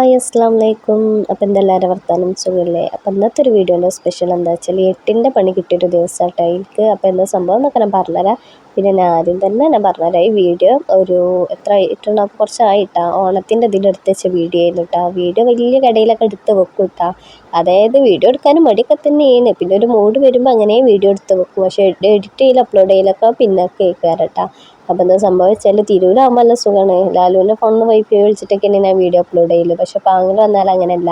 Hi അസ്സാം വലൈക്കും അപ്പം എന്തെല്ലാവരും വർത്താനം? സുഖമില്ലേ? അപ്പം ഇന്നത്തെ ഒരു വീഡിയോന്റെ സ്പെഷ്യൽ എന്താ വെച്ചാൽ എട്ടിന്റെ പണി കിട്ടിയൊരു ദിവസമാട്ടോ എനിക്ക്. അപ്പോൾ എന്താ സംഭവം എന്നൊക്കെ ഞാൻ പറഞ്ഞുതരാം. പിന്നെ ഞാൻ ആദ്യം തന്നെ ഞാൻ പറഞ്ഞുതരാം. ഈ വീഡിയോ ഒരു എത്ര ഇട്ടുണ്ടോ കുറച്ചായിട്ടാ. ഓണത്തിന്റെ ഇതിൽ എടുത്ത് വെച്ച വീഡിയോ ആയിരുന്നു കേട്ടോ. വീഡിയോ വലിയ കടയിലൊക്കെ എടുത്ത് വെക്കും കേട്ടോ. അതായത് വീഡിയോ എടുക്കാനും മടിയൊക്കെ തന്നെയാണ്. പിന്നെ ഒരു മൂഡ് വരുമ്പോൾ അങ്ങനെ വീഡിയോ എടുത്ത് വെക്കും. പക്ഷേ എഡിറ്റ് ചെയ്യൽ അപ്ലോഡ് ചെയ്യലൊക്കെ പിന്നെ കേൾക്കാറട്ടാ അപ്പോൾ എന്താ സംഭവിച്ചാൽ തിരൂരാകുമ്പോൾ നല്ല സുഖമാണ് ലാലുവിന്റെ ഫോണിൽ വൈഫൈ വിളിച്ചിട്ടൊക്കെയാണ് ഞാൻ വീഡിയോ അപ്ലോഡ് ചെയ്യൽ. പക്ഷേ പാങ്ങിൽ വന്നാൽ അങ്ങനെയല്ല.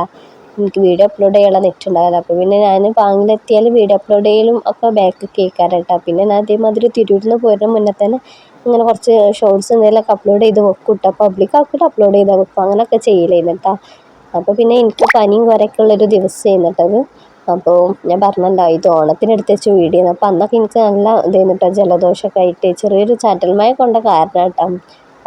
എനിക്ക് വീഡിയോ അപ്ലോഡ് ചെയ്യാനുള്ള നെറ്റ് ഉണ്ടാവില്ല. അപ്പോൾ പിന്നെ ഞാൻ പാങ്ങിലെത്തിയാൽ വീഡിയോ അപ്ലോഡ് ചെയ്യലും ഒക്കെ ബാക്ക് കേൾക്കാറുണ്ട് പിന്നെ ഞാൻ അതേമാതിരി തിരൂരിൽ നിന്ന് പോരുന്ന മുന്നേ തന്നെ ഇങ്ങനെ കുറച്ച് ഷോർട്സ് എന്തെങ്കിലുമൊക്കെ അപ്ലോഡ് ചെയ്ത് വെക്കും കേട്ടോ പബ്ലിക് ആക്കിയിട്ട് അപ്ലോഡ് ചെയ്താൽ വെക്കും. അങ്ങനെയൊക്കെ ചെയ്യലായിരുന്നു കേട്ടോ അപ്പോൾ പിന്നെ എനിക്ക് പനിയും കുറേയൊക്കെ ഉള്ളൊരു ദിവസമായിരുന്നു കേട്ടത് അപ്പോൾ ഞാൻ പറഞ്ഞിട്ടുണ്ടായി ഇത് ഓണത്തിനെടുത്ത് വെച്ച് വീഡിയോ അപ്പോൾ അന്നൊക്കെ എനിക്ക് നല്ല ഇതായിരുന്നു കേട്ടോ ജലദോഷമൊക്കെ ആയിട്ട് ചെറിയൊരു ചാറ്റൽ മഴ കൊണ്ട കാരണം കേട്ടോ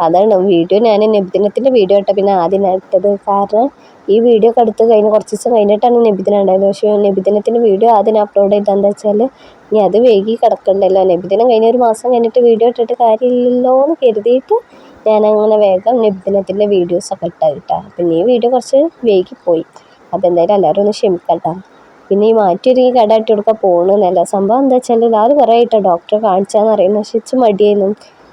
അതാണ് വീഡിയോ ഞാൻ നബിദിനത്തിന്റെ വീഡിയോ ഇട്ട പിന്നെ ആദ്യം ഇട്ടത് കാരണം ഈ വീഡിയോ ഒക്കെ എടുത്ത് കഴിഞ്ഞ് കുറച്ച് ദിവസം കഴിഞ്ഞിട്ടാണ് നബിദിനം ഉണ്ടായത്. പക്ഷേ നബിദിനത്തിന്റെ വീഡിയോ ആദ്യം അപ്ലോഡ് ചെയ്തതെന്ന് വെച്ചാൽ ഇനി അത് വൈകി കിടക്കണ്ടല്ലോ. നബിദിനം കഴിഞ്ഞ ഒരു മാസം കഴിഞ്ഞിട്ട് വീഡിയോ ഇട്ടിട്ട് കാര്യമില്ലല്ലോ എന്ന് കരുതിയിട്ട് ഞാനങ്ങനെ വേഗം നബിദിനത്തിന്റെ വീഡിയോസൊക്കെ ഇട്ടാ കിട്ടാം. പിന്നെ ഈ വീഡിയോ കുറച്ച് വൈകിപ്പോയി അപ്പോൾ എന്തായാലും എല്ലാവരും ഒന്ന് ക്ഷമിക്കട്ടോ. പിന്നെ ഈ മാറ്റിയൊരു കട ഇട്ട് കൊടുക്കാൻ പോകണമെന്നല്ല സംഭവം എന്താ വെച്ചാൽ ആറ് കുറേ ആയിട്ടോ ഡോക്ടറെ കാണിച്ചാന്ന് പറയുന്നത് പക്ഷെ ഇച്ച് മടിയായിരുന്നു.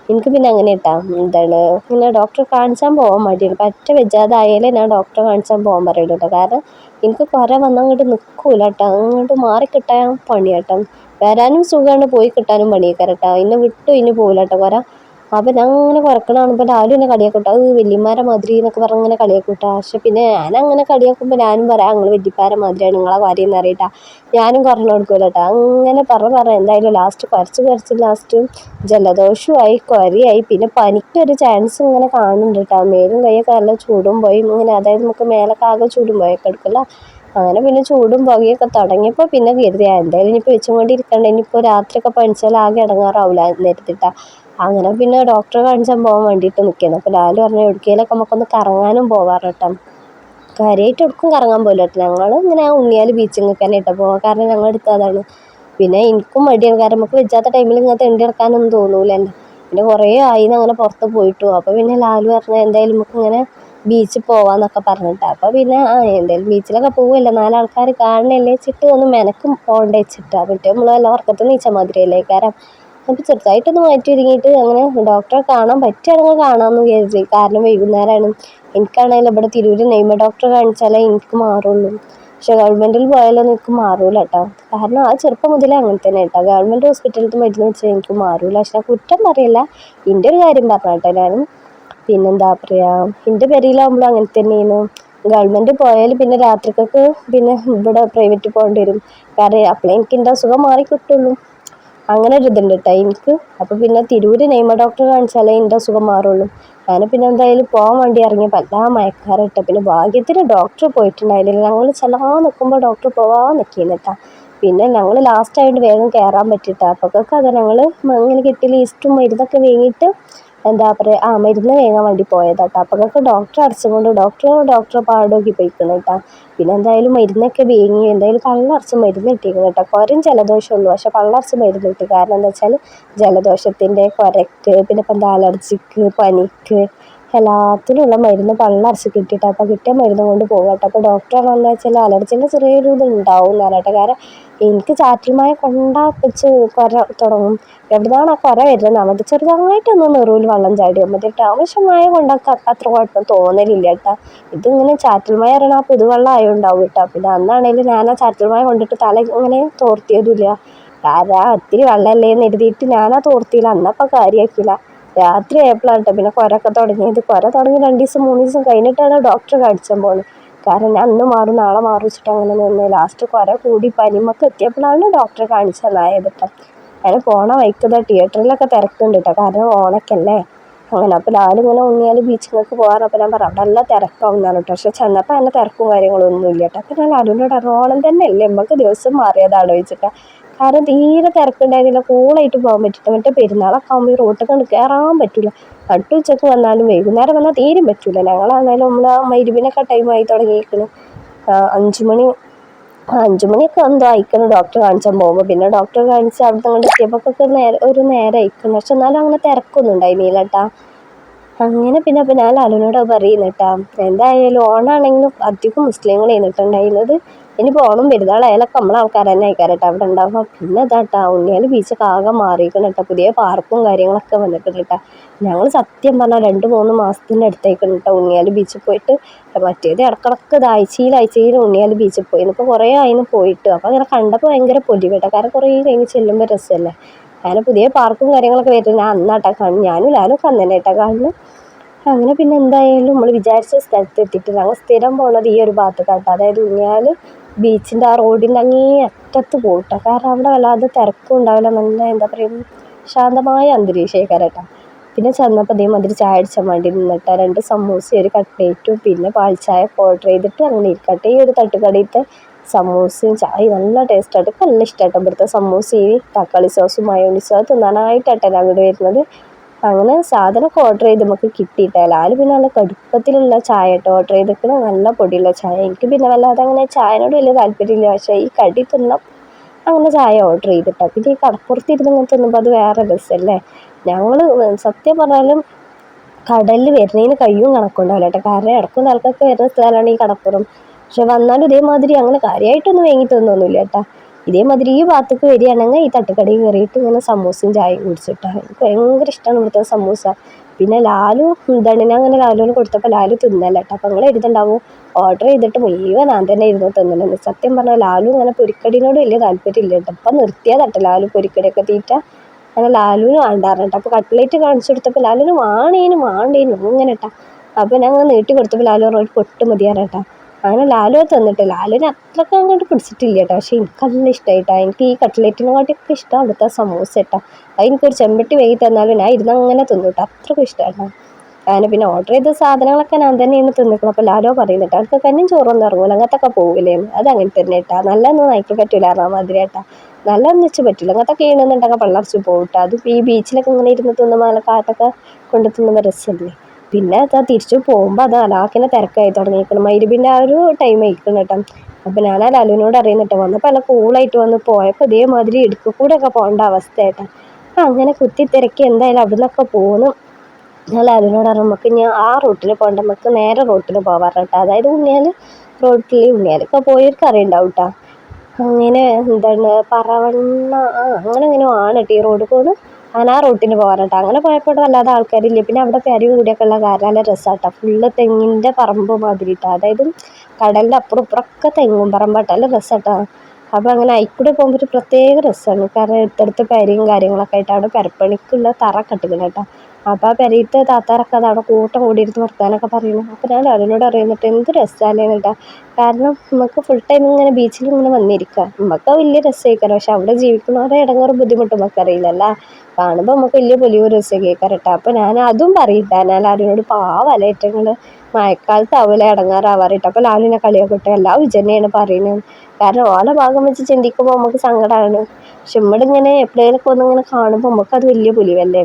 എനിക്ക് പിന്നെ അങ്ങനെ ഇട്ടാ എന്താണ്? പിന്നെ ഡോക്ടറെ കാണിച്ചാൽ പോകാൻ മടിയാണ് പറ്റ വെജാതായാലേ ഞാൻ ഡോക്ടറെ കാണിച്ചാൽ പോകാൻ പറയുള്ളൂ കേട്ടോ കാരണം എനിക്ക് കുര വന്നങ്ങോട്ട് നിൽക്കൂല കേട്ടോ അങ്ങോട്ട് മാറിക്കിട്ടാൻ പണിയാട്ടോ. വരാനും സുഖമാണ് പോയി കിട്ടാനും പണിയൊക്കെ കേട്ടോ ഇന്നെ വിട്ടു ഇനി പോകില്ല കേട്ടോ കുര അപ്പം ഞാൻ അങ്ങനെ കുറക്കണ കാണുമ്പോൾ രാവിലെ എന്നെ കളിയാക്കൂട്ടോ. അത് വല്യമാരെ മാതിരി എന്നൊക്കെ പറഞ്ഞ് ഇങ്ങനെ കളിയാക്കും പക്ഷെ പിന്നെ ഞാൻ അങ്ങനെ കളിയാക്കുമ്പോൾ ഞാനും പറയാം നിങ്ങൾ വല്യപ്പാരെ മാതിരിയാണ് നിങ്ങളെ കാര്യം അറിയട്ടാ ഞാനും കുറഞ്ഞു കൊടുക്കൂല കേട്ടോ അങ്ങനെ പറഞ്ഞ് പറഞ്ഞ് എന്തായാലും ലാസ്റ്റ് കുറച്ച് കുറച്ച് ലാസ്റ്റ് ജലദോഷമായി കൊരയായി. പിന്നെ പനിക്കൊരു ചാൻസ് ഇങ്ങനെ കാണുന്നുണ്ട് കേട്ടോ മേലും കൈയൊക്കെ നല്ല ചൂടും പോയി. ഇങ്ങനെ അതായത് നമുക്ക് മേലൊക്കെ ആകെ ചൂടും പോയൊക്കെ എടുക്കില്ല. അങ്ങനെ പിന്നെ ചൂടും പുകയൊക്കെ തുടങ്ങിയപ്പോൾ പിന്നെ കരുതി എന്തായാലും ഇനിയിപ്പോൾ വെച്ചുകൊണ്ടിരിക്കണ്ട ഇനിയിപ്പോൾ രാത്രിയൊക്കെ പണിച്ചാൽ ആകെ ഇടങ്ങാറാവില്ല നേരത്തിട്ടാ അങ്ങനെ പിന്നെ ഡോക്ടറെ കാണിച്ചാൽ പോകാൻ വേണ്ടിയിട്ട് നിൽക്കുന്നു അപ്പോൾ ലാലു പറഞ്ഞു എവിടേക്കെങ്കിലുമൊക്കെ നമുക്കൊന്ന് കറങ്ങാനും പോവാറ് കേട്ടോ കാര്യമായിട്ട് എവിടേക്കും കറങ്ങാൻ പോകില്ല കേട്ടോ. ഞങ്ങൾ ഇങ്ങനെ ഉണ്ണിയാൽ ബീച്ചിങ്ങൊക്കെ തന്നെ കേട്ടോ പോകാൻ കാരണം ഞങ്ങൾ എടുത്ത അതാണ് പിന്നെ എനിക്കും മടിയാണ്. കാരണം നമുക്ക് വെച്ചാത്ത ടൈമിൽ ഇങ്ങനത്തെ എണ്ടി എടുക്കാനൊന്നും തോന്നൂലല്ലോ പിന്നെ കുറേ ആയി അങ്ങനെ പുറത്ത് പോയിട്ടു. അപ്പോൾ പിന്നെ ലാലു പറഞ്ഞു എന്തായാലും നമുക്ക് ഇങ്ങനെ ബീച്ചിൽ പോവാന്നൊക്കെ പറഞ്ഞിട്ട്. അപ്പോൾ പിന്നെ ആ എന്തായാലും ബീച്ചിലൊക്കെ പോവുമല്ലോ നാലാൾക്കാർ കാണണല്ലേ വെച്ചിട്ട് ഒന്ന് മെനക്കും പോകണ്ടേ വെച്ചിട്ടാണ് മറ്റേ നമ്മൾ വല്ല ഉറക്കത്തിൽ നീച്ച മാതിരിയല്ലേ? കാരണം അപ്പോൾ ചെറുതായിട്ടൊന്ന് മാറ്റി ഒരുങ്ങിയിട്ട് അങ്ങനെ ഡോക്ടറെ കാണാൻ പറ്റുകയാണെങ്കിൽ കാണാമെന്ന് വിചാരിച്ചു കാരണം വൈകുന്നേരമാണ് എനിക്കാണെങ്കിലും ഇവിടെ തിരൂര് നെയ്മ ഡോക്ടറെ കാണിച്ചാലേ എനിക്ക് മാറുള്ളൂ. പക്ഷെ ഗവൺമെന്റിൽ പോയാലൊന്നും എനിക്ക് മാറൂല കേട്ടോ കാരണം ആ ചെറുപ്പം മുതലേ അങ്ങനെ തന്നെ കേട്ടോ ഗവൺമെന്റ് ഹോസ്പിറ്റലിൽ മരുന്ന് വെച്ചാൽ എനിക്ക് മാറൂല. പക്ഷെ കുറ്റം പറയില്ല. എന്റെ ഒരു കാര്യം പറഞ്ഞ കേട്ടോ ഞാൻ പിന്നെന്താ പറയുക എന്റെ പെരയിലാകുമ്പോഴും അങ്ങനെ തന്നെയാണ്. ഗവൺമെന്റ് പോയാൽ പിന്നെ രാത്രിക്കൊക്കെ പിന്നെ ഇവിടെ പ്രൈവറ്റ് പോകേണ്ടി വരും. കാരണം അപ്പോഴേ എനിക്ക് എന്റെ അസുഖം മാറി കിട്ടുള്ളൂ. അങ്ങനെ ഒരു ഇതുണ്ട് കേട്ടോ എനിക്ക് അപ്പോൾ പിന്നെ തിരൂർ നെയ്മ ഡോക്ടറെ കാണിച്ചാലേ എന്റെ അസുഖം മാറുള്ളൂ. ഞാൻ പിന്നെ എന്തായാലും പോകാൻ വേണ്ടി ഇറങ്ങിയപ്പോൾ എല്ലാ മയക്കാറിട്ട് പിന്നെ ഭാഗ്യത്തിന് ഡോക്ടർ പോയിട്ടുണ്ടായില്ല. ഞങ്ങൾ ചെല്ലാൻ നിൽക്കുമ്പോൾ ഡോക്ടർ പോകാൻ നിൽക്കുന്നു പിന്നെ ഞങ്ങൾ ലാസ്റ്റ് ആയിട്ട് വേഗം കയറാൻ പറ്റിയിട്ടാണ് അപ്പോഴൊക്കെ അത് ഞങ്ങൾ ഇങ്ങനെ കിട്ടിയ ലീസ്റ്റും മരുന്നൊക്കെ വാങ്ങിയിട്ട് എന്താ പറയുക ആ മരുന്ന് വാങ്ങാൻ വേണ്ടി പോയതാട്ടോ നമുക്ക് ഡോക്ടർ അടച്ചുകൊണ്ട് ഡോക്ടർ ഡോക്ടറെ പാടോക്കി പോയിക്കുന്നു കേട്ടോ പിന്നെ എന്തായാലും മരുന്നൊക്കെ വീങ്ങി എന്തായാലും കള്ളടച്ച് മരുന്ന് കിട്ടിയിരുന്നു കേട്ടോ കുറേ ജലദോഷം ഉള്ളൂ പക്ഷെ കള്ളടച്ച് മരുന്ന് കിട്ടി. കാരണം എന്താ വെച്ചാൽ ജലദോഷത്തിന്റെ കുരക്ക് പിന്നെ ഇപ്പം എന്താ അലർജിക്ക് പനിക്ക് എല്ലാത്തിനുള്ള മരുന്ന് പള്ളറച്ച് കിട്ടിയിട്ട് അപ്പോൾ കിട്ടിയ മരുന്ന് കൊണ്ട് പോകട്ടെ അപ്പോൾ ഡോക്ടർ എന്താ വെച്ചാൽ അലർജീന്റെ ചെറിയൊരു ഇത് ഉണ്ടാവും പറഞ്ഞിട്ട് കാരണം എനിക്ക് ചാറ്റൽമായ കൊണ്ടാ വെച്ച് കുര തുടങ്ങും. എവിടുന്നാണ് ആ കുര വരുന്നത്? അവിടെ ചെറുതായിട്ടൊന്ന് നെറുവിൽ വെള്ളം ചാടി വന്നിട്ട് ആവശ്യമായ കൊണ്ടൊക്കെ അത്ര കുഴപ്പം തോന്നലില്ല കേട്ടോ. ഇതിങ്ങനെ ചാറ്റൽമായ അറിയണം ആ പുതുവെള്ളം ഉണ്ടാവും കേട്ടോ. പിന്നെ അന്നാണെങ്കിലും ഞാൻ ആ ചാറ്റൽമായ കൊണ്ടിട്ട് തല ഇങ്ങനെ തോർത്തിയതുമില്ല കാരണം ഒത്തിരി വെള്ളമല്ലേ എന്ന് എഴുതിയിട്ട് ഞാൻ ആ തോർത്തിയില്ല. അന്നപ്പോൾ കാര്യമാക്കിയില്ല രാത്രി ആയപ്പോഴാണ് പിന്നെ കുരൊക്കെ തുടങ്ങിയത്. കുര തുടങ്ങി രണ്ട് ദിവസം മൂന്ന് ദിവസം കഴിഞ്ഞിട്ടാണ് ഡോക്ടറെ കാണിച്ചാൽ പോകുന്നത് കാരണം ഞാൻ അന്ന് മാറും നാളെ മാറും വെച്ചിട്ട് അങ്ങനെ നിന്ന്. ലാസ്റ്റ് കുര കൂടി പനിമൊക്കെ എത്തിയപ്പോഴാണ് ഡോക്ടറെ കാണിച്ചതായത് കേട്ടോ അങ്ങനെ പോണ വൈക്കത തിയേറ്ററിലൊക്കെ തിരക്കുണ്ട് കേട്ടോ കാരണം ഓണക്കല്ലേ. അങ്ങനെ അപ്പോൾ ലാലിങ്ങനെ ഉണ്ണിയാൽ ബീച്ചിലേക്ക് പോകാറ്. അപ്പോൾ ഞാൻ പറഞ്ഞു അവിടെ നല്ല തിരക്കാവുന്നതാണ് കേട്ടോ പക്ഷെ ചെന്നപ്പോൾ അതിന്റെ തിരക്കും കാര്യങ്ങളൊന്നും ഇല്ല കേട്ടോ അപ്പോൾ ഞാൻ ലാലുവിനോട് ഓണം തന്നെ അല്ലേ നമുക്ക് ദിവസം മാറിയതാണ് ചോദിച്ചിട്ട് കാരണം തീരെ തിരക്കുണ്ടായിരുന്നില്ല. കൂളായിട്ട് പോകാൻ പറ്റില്ല. മറ്റേ പെരുന്നാളൊക്കെ ആകുമ്പോൾ ഈ റോട്ടിൽ കണ്ട് കയറാൻ പറ്റില്ല നട്ടു ഉച്ചയ്ക്ക് വന്നാലും വൈകുന്നേരം വന്നാൽ തീരും പറ്റില്ല ഞങ്ങളാണെങ്കിലും നമ്മൾ ആ മരുവിനൊക്കെ ടൈമായി തുടങ്ങിയിരിക്കുന്നു അഞ്ച് മണി അഞ്ച് മണിയൊക്കെ എന്തോ അയക്കണം ഡോക്ടറെ കാണിച്ചാൽ പോകുമ്പോൾ പിന്നെ ഡോക്ടറെ കാണിച്ച് അവിടെ അങ്ങോട്ട് എത്തിയപ്പോൾ നേരെ ഒരു നേരം അയക്കുന്നു പക്ഷെ എന്നാലും അങ്ങനെ തിരക്കൊന്നും ഉണ്ടായിരുന്നില്ല കേട്ടാ അങ്ങനെ പിന്നെ അപ്പം ഞാൻ ലാലുവിനോട് പറയുന്നു കേട്ടോ എന്തായാലും ഓണാണെങ്കിലും അധികം മുസ്ലിങ്ങൾ ചെയ്യുന്നുണ്ടായിരുന്നത് ഇനിയിപ്പോൾ ഓണം പെരുന്നാളായാലൊക്കെ നമ്മളെ ആൾക്കാർ തന്നെ ആയിക്കാരം കേട്ടോ അവിടെ ഉണ്ടാവുക പിന്നെ ഇതാട്ടാ ഉണ്ണിയാൽ ബീച്ചൊക്കെ ആകെ മാറിയിരിക്കണം കേട്ടോ പുതിയ പാർക്കും കാര്യങ്ങളൊക്കെ വന്നിട്ടുണ്ട് കേട്ടോ. ഞങ്ങൾ സത്യം പറഞ്ഞാൽ രണ്ട് മൂന്ന് മാസത്തിന്റെ അടുത്തേക്കാണ് കേട്ടോ ഉണ്ണിയാൽ ബീച്ചിൽ പോയിട്ട്. മറ്റേത് ഇടക്കിടക്ക് ഇത് ആഴ്ചയിൽ ഉണ്ണിയാൽ ബീച്ചിൽ പോയി. ഇപ്പോൾ കുറേ ആയിന്ന് പോയിട്ട്. അപ്പോൾ അങ്ങനെ കണ്ടപ്പോൾ ഭയങ്കര പൊടി കേട്ടോ. കാരണം കുറേ കഴിഞ്ഞ് ചെല്ലുമ്പോൾ രസമല്ലേ അങ്ങനെ പുതിയ പാർക്കും കാര്യങ്ങളൊക്കെ വരുന്നത് ഞാൻ അന്നാട്ടാ കാണും ഞാനും ലാലും അന്ന് തന്നെ കേട്ടോ കാണുന്നു. അങ്ങനെ പിന്നെ എന്തായാലും നമ്മൾ വിചാരിച്ച സ്ഥലത്ത് എത്തിയിട്ട് ഞങ്ങൾ സ്ഥിരം പോണത് ഈ ഒരു ഭാഗത്തേക്കാട്ടോ. അതായത് ഊഞ്ഞാൽ ബീച്ചിന്റെ ആ റോഡിന്റെ അങ്ങേ അറ്റത്ത് പോകട്ടോ കാരണം അവിടെ വല്ലാതെ തിരക്കും ഉണ്ടാവില്ല. നല്ല എന്താ പറയുക ശാന്തമായ അന്തരീക്ഷമായിരിക്കും കേട്ടോ പിന്നെ ചെന്നപ്പോൾ അതേമാതിരി ചായ അടിച്ചാൽ വേണ്ടി നിന്നിട്ട് രണ്ട് സമൂസ ഒരു കട്ട്ലേറ്റും പിന്നെ പാൽച്ചായ ഓർഡർ ചെയ്തിട്ട് അങ്ങനെ ഇരിക്കട്ടെ. ഈ ഒരു തട്ടുകടയിലത്തെ സമൂസയും ചായ നല്ല ടേസ്റ്റായിട്ട് നല്ല ഇഷ്ടമായിട്ട് ഇവിടുത്തെ സമൂസയും തക്കാളി സോസും മയോണീസും അത് തിന്നാനായിട്ടാണ് അങ്ങോട്ട് വരുന്നത്. അങ്ങനെ സാധനമൊക്കെ ഓർഡർ ചെയ്ത് നമുക്ക് കിട്ടിയിട്ടേ ആരും പിന്നെ നല്ല കടുപ്പത്തിലുള്ള ചായ കേട്ടോ ഓർഡർ ചെയ്തിട്ട് നല്ല പൊടിയുള്ള ചായ. എനിക്ക് പിന്നെ വല്ലാതെ അങ്ങനെ ചായനോട് വലിയ താല്പര്യമില്ല. പക്ഷേ ഈ കടി തിന്ന അങ്ങനെ ചായ ഓർഡർ ചെയ്തിട്ടാണ് പിന്നെ ഈ കടപ്പുറത്ത് ഇരുന്ന് ഇങ്ങനെ തിന്നുമ്പോൾ അത് വേറെ രസമല്ലേ ഞങ്ങൾ സത്യം പറഞ്ഞാലും കടലിൽ വരുന്നതിന് കയ്യും കണക്കുണ്ടാവില്ല കേട്ടോ കാരണം ഇടക്കും നിലക്കൊക്കെ വരുന്ന സ്ഥലമാണ് ഈ കടപ്പുറം. പക്ഷെ വന്നാലും ഇതേമാതിരി അങ്ങനെ കാര്യമായിട്ടൊന്നും വാങ്ങി കേട്ടോ. ഇതേമാതിരി ഈ ഭാഗത്തേക്ക് വരികയാണെങ്കിൽ ഈ തട്ടുകടയിൽ കയറിയിട്ട് ഇങ്ങനെ സമൂസയും ചായയും കുടിച്ചിട്ടാ. എനിക്ക് ഭയങ്കര ഇഷ്ടമാണ് ഇവിടുത്തെ സമൂസ. പിന്നെ ലാലു ദണ്ണിനെ അങ്ങനെ ലാലുവിന് കൊടുത്തപ്പോൾ ലാലു തിന്നല്ല കേട്ടോ. അപ്പം നിങ്ങൾ എഴുതുണ്ടാവും? ഓർഡർ ചെയ്തിട്ട് മുഴുവൻ ഞാൻ തന്നെ ഇരുന്ന് തിന്നലെന്ന് സത്യം പറഞ്ഞാൽ ലാലു ഇങ്ങനെ പൊരിക്കടിനോട് വലിയ താല്പര്യമില്ല കേട്ടോ. അപ്പം നിർത്തിയതാട്ടോ ലാലു പൊരിക്കടിയൊക്കെ തീറ്റ. അങ്ങനെ ലാലുവിന് വേണ്ടാറുണ്ട് അപ്പോൾ കട്ട്ലേറ്റ് കാണിച്ചു കൊടുത്തപ്പോൾ ലാലുവിന് വാണേനും വാണ്ടേനും അങ്ങനെ കേട്ടോ. അപ്പോൾ ഞാൻ അങ്ങനെ നീട്ടി കൊടുത്തപ്പോൾ ലാലു പറഞ്ഞു പൊട്ട് മതിയാറേട്ടാ അങ്ങനെ ലാലു തന്നിട്ട് ലാലുവിന് അത്രയ്ക്ക് അങ്ങോട്ട് പിടിച്ചിട്ടില്ല കേട്ടോ പക്ഷേ എനിക്ക് നല്ല ഇഷ്ടമായിട്ടാ എനിക്ക് ഈ കട്ട്ലേറ്റിനെക്കാട്ടൊക്കെ ഇഷ്ടം അവിടുത്തെ സമൂസ കേട്ടോ അത് എനിക്കൊരു ചെമ്പട്ടി വൈകി തന്നാലും ഞാൻ ഇരുന്ന് അങ്ങനെ തിന്നു കേട്ടോ അത്രയ്ക്കും ഞാൻ പിന്നെ ഓർഡർ ചെയ്ത സാധനങ്ങളൊക്കെ ഞാൻ തന്നെയാണ് തിന്നിക്കണം അപ്പോൾ ലാലോ പറയുന്നുണ്ട് അവർക്ക് കന്നും ചോറൊന്നും ഇറങ്ങൂല. അങ്ങനത്തൊക്കെ പോകില്ലേന്ന് അത് അങ്ങനെ തന്നെ കേട്ടാ നല്ലതൊന്നും നയിക്കാൻ പറ്റൂല പറഞ്ഞാൽ മാതിരി കേട്ടാ നല്ലതെന്ന് വെച്ച് പറ്റില്ല അങ്ങനത്തൊക്കെ ചെയ്യണമെന്നുണ്ടെങ്കിൽ പള്ളർച്ച് പോകട്ടെ അത് ഈ ബീച്ചിലൊക്കെ ഇങ്ങനെ ഇരുന്ന് തിന്നുമ്പോൾ നല്ല കാറ്റൊക്കെ കൊണ്ട് തിന്നുമ്പോൾ രസമല്ലേ പിന്നെ അതാ തിരിച്ചു പോകുമ്പോൾ അത് അലാക്കിനെ തിരക്കായി തുടങ്ങിയിരിക്കണം മൈരുബിന്റെ ആ ഒരു ടൈം ആയിരിക്കണം കേട്ടോ അപ്പം ഞാൻ ആ ലാലുവിനോട് അറിയുന്നിട്ട് വന്നപ്പോൾ നല്ല കൂളായിട്ട് വന്ന് പോയപ്പോൾ ഇതേമാതിരി ഇടുക്ക് ഒക്കെ പോകേണ്ട അവസ്ഥയായിട്ടാ. അപ്പം അങ്ങനെ കുത്തി തിരക്കി എന്തായാലും അവിടെ നിന്നൊക്കെ പോന്നു. ഞാൻ ലാലുവിനോട് പറഞ്ഞു നമുക്ക് ഞാൻ ആ റൂട്ടിൽ പോകണ്ട നമുക്ക് നേരെ റൂട്ടിൽ പോകാറ് കേട്ടോ അതായത് ഉണ്ണിയാൽ റോട്ടിൽ ഉണ്ണിയാലൊക്കെ പോയവർക്ക് അറിയുണ്ടാവും കേട്ടോ അങ്ങനെ എന്താണ് പറവണ്ണ ആ അങ്ങനെ എങ്ങനെയോ ആണ് കേട്ടോ ഈ റോഡ് പോകുന്നത് അങ്ങനെ ആ റൂട്ടിന് പോകാനാട്ടോ അങ്ങനെ പോയപ്പോൾ വല്ലാതെ ആൾക്കാരില്ല. പിന്നെ അവിടെ പെരി കൂടിയൊക്കെ ഉള്ള കാരണം നല്ല രസമാട്ടോ ഫുള്ള് തെങ്ങിന്റെ പറമ്പ് മാതിരി കേട്ടോ അതായത് കടലിന്റെ അപ്പുറം ഇപ്പുറമൊക്കെ തെങ്ങും പറമ്പാട്ടോ നല്ല രസമാട്ടോ അപ്പോൾ അങ്ങനെ അതിൽക്കൂടെ പോകുമ്പോൾ ഒരു പ്രത്യേക രസമാണ് കാരണം എടുത്തടുത്ത് പരിയും കാര്യങ്ങളൊക്കെ ആയിട്ട് അവിടെ പെരപ്പണിക്കുള്ള തറ കെട്ടിക്കണം കേട്ടോ. അപ്പോൾ താത്താരൊക്കെ അത് അവിടെ കൂട്ടം കൂടിയിരുന്ന് വർത്താനൊക്കെ പറയുന്നു. അപ്പോൾ ഞാൻ അവരോട് അറിയുന്നിട്ട് എന്ത് രസമല്ലേ കേട്ടോ കാരണം നമുക്ക് ഫുൾ ടൈം ഇങ്ങനെ ബീച്ചിൽ ഇങ്ങനെ വന്നിരിക്കുക നമുക്ക് വലിയ രസമായിരിക്കാം പക്ഷെ അവിടെ ജീവിക്കുന്നവരെ ഇടങ്ങേറും ബുദ്ധിമുട്ട് നമുക്കറിയില്ലല്ലോ കാണുമ്പോൾ നമുക്ക് വലിയ വലിയ രസം കേൾക്കാറട്ടോ അപ്പോൾ ഞാൻ അതും പറയില്ല. ഞാൻ ലാലുവിനോട് പാവല ഏറ്റങ്ങൾ മഴക്കാലത്ത് അവലെ ഇടങ്ങാറാവാറിട്ട് അപ്പോൾ ലാലിനെ കളിയാക്കട്ടെ. എല്ലാം വിജയനെയാണ് പറയുന്നത്. കാരണം ഓല ഭാഗം വെച്ച് ചിന്തിക്കുമ്പോൾ നമുക്ക് സങ്കടമാണ് പക്ഷെ ഇവിടെ ഇങ്ങനെ എപ്പോഴേലൊക്കെ ഒന്നിങ്ങനെ കാണുമ്പോൾ നമുക്കത് വലിയ പുലിവല്ലേ?